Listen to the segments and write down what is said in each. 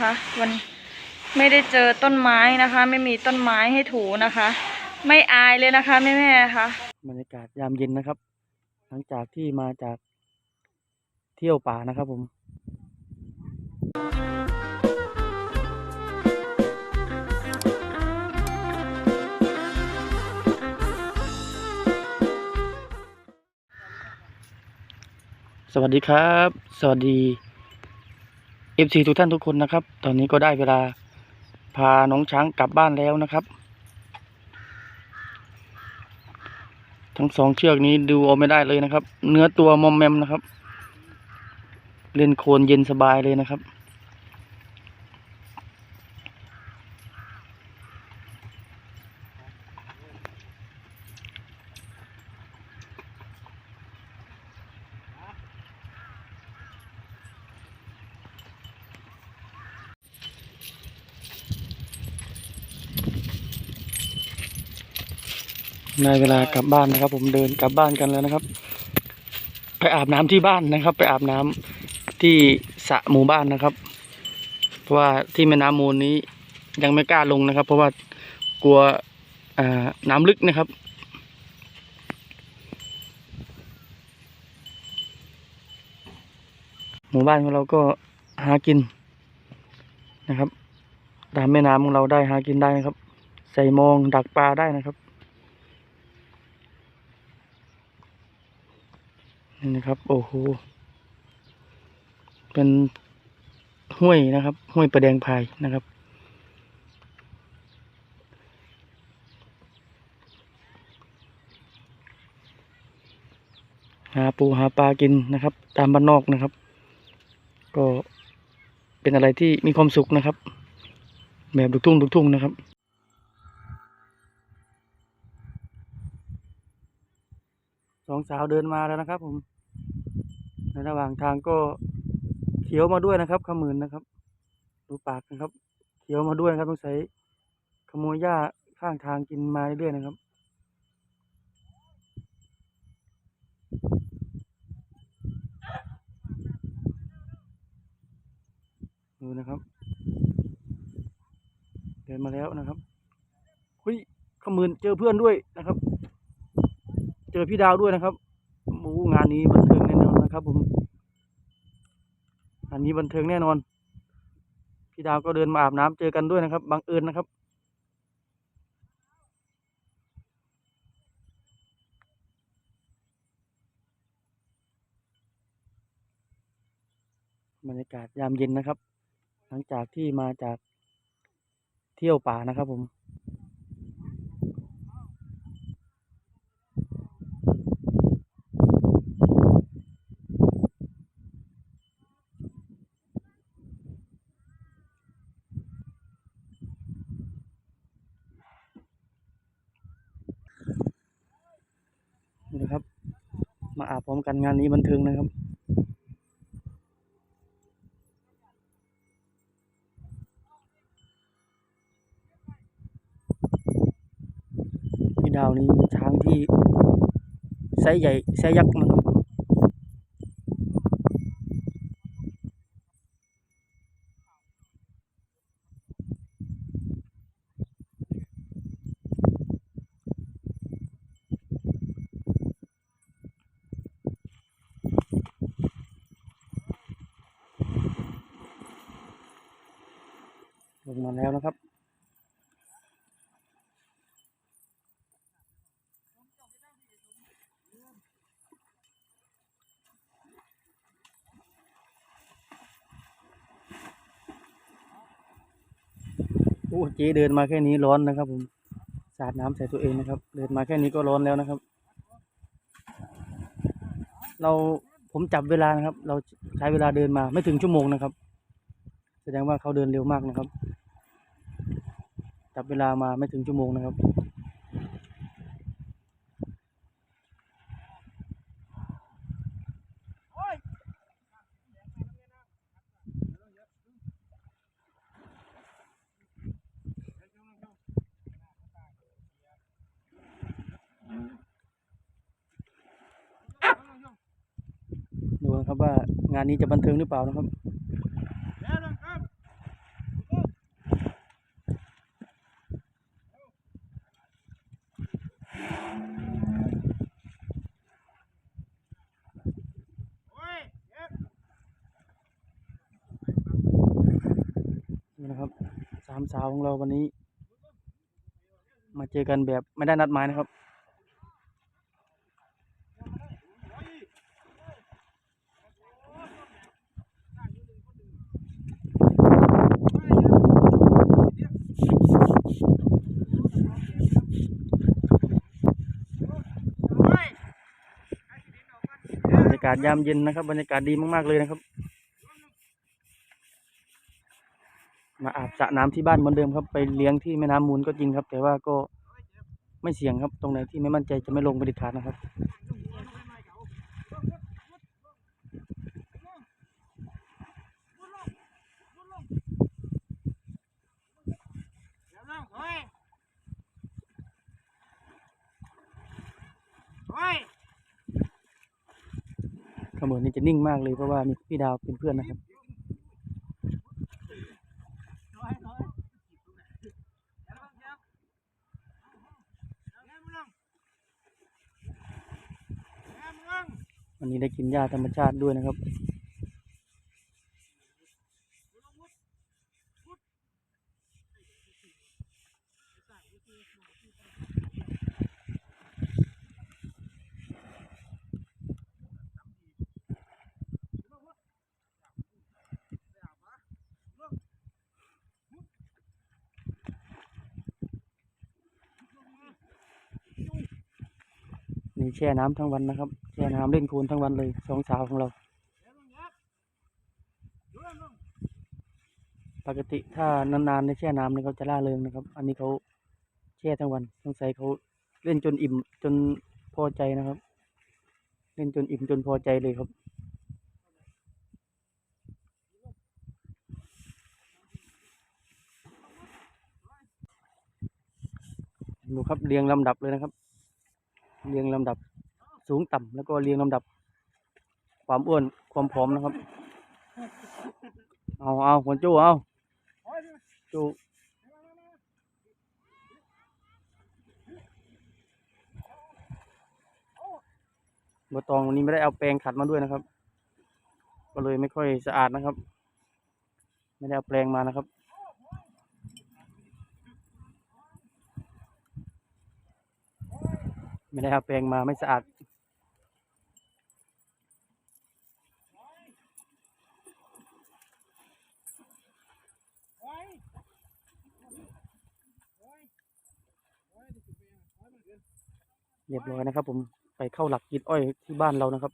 นะคะ วันไม่ได้เจอต้นไม้นะคะ ไม่มีต้นไม้ให้ถูนะคะ ไม่อายเลยนะคะแม่แม่คะบรรยากาศยามเย็นนะครับ หลังจากที่มาจากเที่ยวป่านะครับผมสวัสดีครับ สวัสดี FC ทุกท่านทุกคนนะครับ ตอนนี้ก็ได้เวลาพาน้องช้างกลับบ้านแล้วนะครับ ทั้งสองเชือกนี้ดูเอาไม่ได้เลยนะครับ เนื้อตัวมอมแมมนะครับ เล่นโคลนเย็นสบายเลยนะครับ ในเวลากลับบ้านนะครับ ผมเดินกลับบ้านกันแล้วนะครับ ไปอาบน้ำที่บ้านนะครับ ไปอาบน้ำที่สระหมู่บ้านนะครับ เพราะว่าที่แม่น้ำมูลนี้ยังไม่กล้าลงนะครับ เพราะว่ากลัวน้ำลึกนะครับหมู่บ้านของเราก็หากินนะครับตามแม่น้ำของเราได้หากินได้นะครับ ใส่มองดักปลาได้นะครับ นี่นะครับ โอ้โห เป็นห้วยนะครับ ห้วยประแดงพายนะครับ หาปูหาปลากินนะครับ ตามบ้านนอกนะครับ ก็เป็นอะไรที่มีความสุขนะครับ แบบลูกทุ่งลูกทุ่งนะครับสองสาวเดินมาแล้วนะครับผม ในระหว่างทางก็เขียวมาด้วยนะครับขมืนนะครับ ดูปากนะครับ เขียวมาด้วยครับต้องใช้ขโมยหญ้าข้างทางกินมาเรื่อยๆนะครับ ดูนะครับ เดินมาแล้วนะครับเฮ้ยขมืนเจอเพื่อนด้วยนะครับ เจอพี่ดาวด้วยนะครับโอ้งานนี้บัน ครับผมงานนี้บันเทิงแน่นอน พี่ดาวก็เดินมาอาบน้ำเจอกันด้วยนะครับ บังเอิญนะครับ บรรยากาศยามเย็นนะครับ หลังจากที่มาจากเที่ยวป่านะครับผม มาอาบพร้อมกันงานนี้บันเทิงนะครับ พี่ดาวนี้เป็นช้างที่ไซส์ใหญ่ไซส์ยักษ์น ลงมาแล้วนะครับโอ้เจ๊เดินมาแค่นี้ร้อนนะครับ ผมสาดน้ำใส่ตัวเองนะครับ เดินมาแค่นี้ก็ร้อนแล้วนะครับ เราผมจับเวลานะครับ เราใช้เวลาเดินมาไม่ถึงชั่วโมงนะครับ แสดงว่าเขาเดินเร็วมากนะครับ จับเวลามาไม่ถึงชั่วโมงนะครับ ดูนะครับว่างานนี้จะบันเทิงหรือเปล่านะครับามสาวของเราวันนี้ มาเจอกันแบบไม่ได้นัดหมายนะครับ บรรยากาศยามเย็นนะครับ บรรยากาศดีมาก ๆ เลยนะครับ มาอาบสระน้ำที่บ้านเหมือนเดิมครับ ไปเลี้ยงที่แม่น้ำมูลก็จริงครับ แต่ว่าก็ไม่เสี่ยงครับ ตรงไหนที่ไม่มั่นใจจะไม่ลงไปเด็ดขาดนะครับขบวนนี้จะนิ่งมากเลยเพราะว่ามีพี่ดาวเป็นเพื่อนนะครับ วันนี้ได้กินหญ้าธรรมชาติด้วยนะครับ แช่น้ำทั้งวันนะครับ แช่น้ำเล่นโคลนทั้งวันเลยสองสาวของเรา ปกติถ้านานๆในแช่น้ำเนี่ยเขาจะล่าเริงนะครับ อันนี้เขาแช่ทั้งวันสงสัยเขาเล่นจนอิ่มจนพอใจนะครับ เล่นจนอิ่มจนพอใจเลยครับดูครับเรียงลำดับเลยนะครับ เรียงลำดับสูงต่ำแล้วก็เรียงลำดับ ความอ้วนความผอมนะครับ เอาเอาหัวจูเอาจูบัวตองวันนี้ไม่ได้เอาแปรงขัดมาด้วยนะครับ ก็เลยไม่ค่อยสะอาดนะครับ ไม่ได้เอาแปรงมานะครับ ไม่ได้เอาแปรงมาไม่สะอาดเรียบร้อยนะครับ ผมไปเข้าหลักกินอ้อยที่บ้านเรานะครับ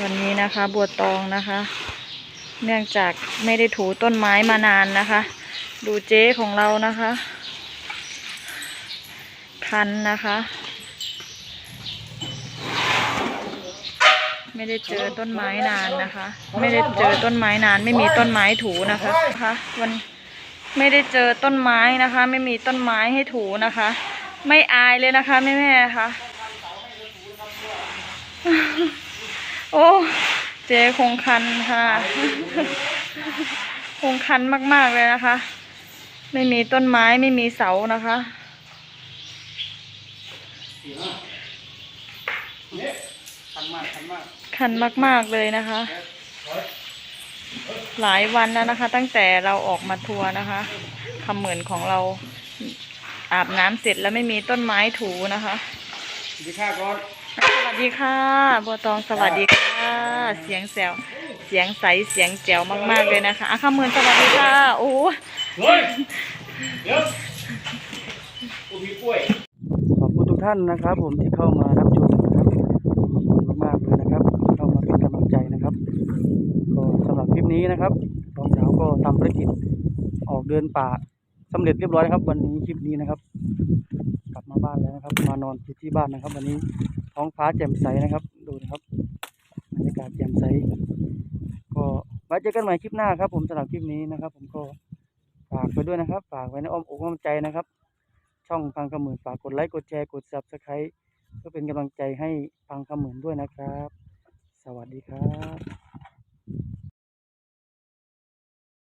วันนี้นะคะ บัวตองนะคะ เนื่องจากไม่ได้ถูต้นไม้มานานนะคะ ดูเจ๊ของเรานะคะ คันนะคะ ไม่ได้เจอต้นไม้นานนะคะ ไม่ได้เจอต้นไม้นาน ไม่มีต้นไม้ถูนะคะคะวันไม่ได้เจอต้นไม้นะคะ ไม่มีต้นไม้ให้ถูนะคะ ไม่อายเลยนะคะแม่แม่ค่ะโอ้ เจ๊คงคันค่ะ คงคันมากๆเลยนะคะ ไม่มีต้นไม้ไม่มีเสานะคะคันมากคันมากคันมาก ๆ เลยนะคะ หลายวันแล้วนะคะ ตั้งแต่เราออกมาทัวร์นะคะคำเหมือนของเราอาบน้ำเสร็จแล้วไม่มีต้นไม้ถูนะคะดีค่าก่อนสวัส ดีค่ะบัวตองสวัสดีค่ะ เสียงแซวเสียงใสเสียงแจ๋วมากๆเลยนะคะอะคำเหมือนสวัสดีค่ะโอ้เฮ้ยเดี๋ยวกูมีกล้วยขอบคุณทุกท่านนะครับ ผมที่เข้ามารับชมนะครับขอบคุณมากๆเลยนะครับ เข้ามาเป็นกำลังใจนะครับ ก็สำหรับคลิปนี้นะครับน้องสาวก็ทำภารกิจออกเดินป่าสำเร็จเรียบร้อยนะครับ วันนี้คลิปนี้นะครับ กลับมาบ้านแล้วนะครับ มานอนที่ที่บ้านนะครับ วันนี้ ท้องฟ้าแจ่มใสนะครับ ดูนะครับบรรยากาศแจ่มใส ก็ไว้เจอกันใหม่คลิปหน้าครับ ผมสำหรับคลิปนี้นะครับ ผมก็ฝากไปด้วยนะครับ ฝากไว้ในอ้อมอกอ้อมใจนะครับ ช่องพังคำเหมือนฝากกดไลค์กดแชร์กด subscribe เพื่อเป็นกำลังใจให้พังคำเหมือนด้วยนะครับ สวัสดีครับ